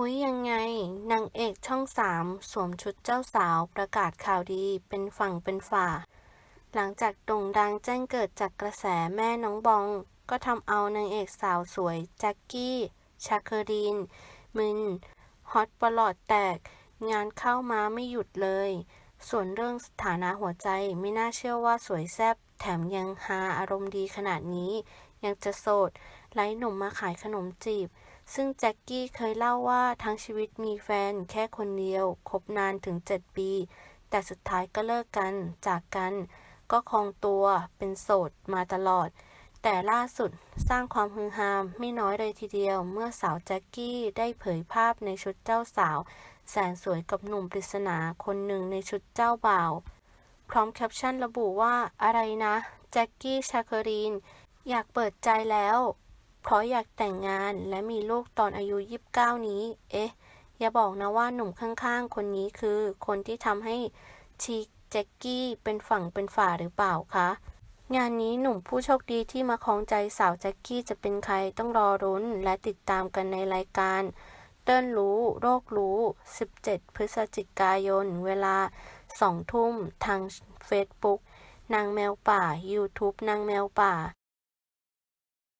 อุ๊ยยังไง นางเอกช่องสามสวมชุดเจ้าสาวประกาศข่าวดีเป็นฝั่งเป็นฝาหลังจากโด่งดังแจ้งเกิดจากกระแสแม่น้องบอง ก็ทำเอานางเอกสาวสวย แจ็คกี้ ชาเคอรีน มึน ฮอตปลอดแตก งานเข้ามาไม่หยุดเลย ส่วนเรื่องสถานะหัวใจไม่น่าเชื่อว่าสวยแซ่บแถมยังฮาอารมณ์ดีขนาดนี้ ยังจะโสดไล่หนุ่มมาขายขนมจีบ ซึ่งแจ็คกี้เคยเล่าว่าทั้งชีวิตมีแฟนแค่คนเดียว คบนานถึง 7 ปี แต่สุดท้ายก็เลิกกันจากกัน ก็คองตัวเป็นโสดมาตลอด แต่ล่าสุดสร้างความฮือฮาไม่น้อยเลยทีเดียว เมื่อสาวแจ็คกี้ได้เผยภาพในชุดเจ้าสาว แสนสวยกับหนุ่มปริศนาคนหนึ่งในชุดเจ้าบ่าว พร้อมแคปชั่นระบุว่าอะไรนะแจ็คกี้ชาคอรีนอยากเปิดใจแล้ว เพราะอยากแต่งงานและมีลูกตอนอายุ 29 นี้ เอ๊ะ อย่าบอกนะว่าหนุ่มข้างๆ คนนี้คือคนที่ทำให้ชีแจ็คกี้เป็นฝั่งเป็นฝ่าหรือเปล่าคะ งานนี้หนุ่มผู้โชคดีที่มาคองใจสาวแจ็คกี้จะเป็นใครต้องรอรุ้นและติดตามกันในรายการ เติ้นรู้โรครู้ 17 พฤศจิกายน เวลา 2 ทุ่มทาง Facebook นางแมวป่า YouTube นางแมวป่า